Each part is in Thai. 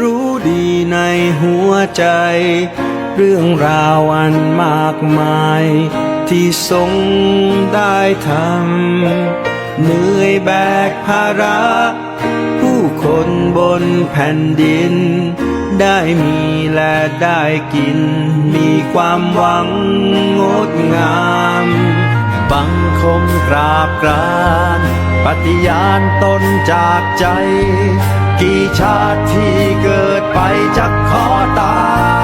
รู้ดีในหัวใจ เรื่องราวอันมากมาย ที่ทรงได้ทำเหนื่อยแบกภาระ ผู้คนบนแผ่นดิน ได้มีและได้กิน มีความหวังงดงามบังคมกราบกราน ปฏิญาณตนจากใจ กี่ชาติที่เกิดไปจะขอตาย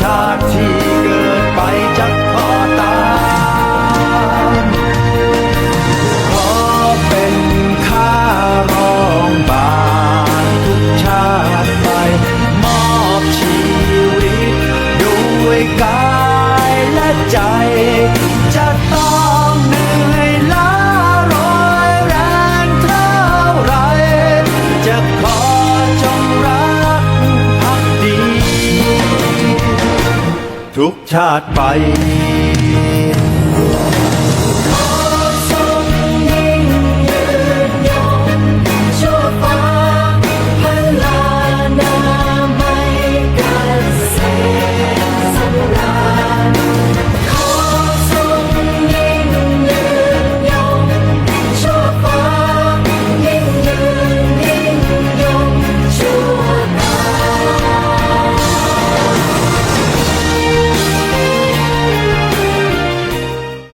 กี่ชา กชาติไป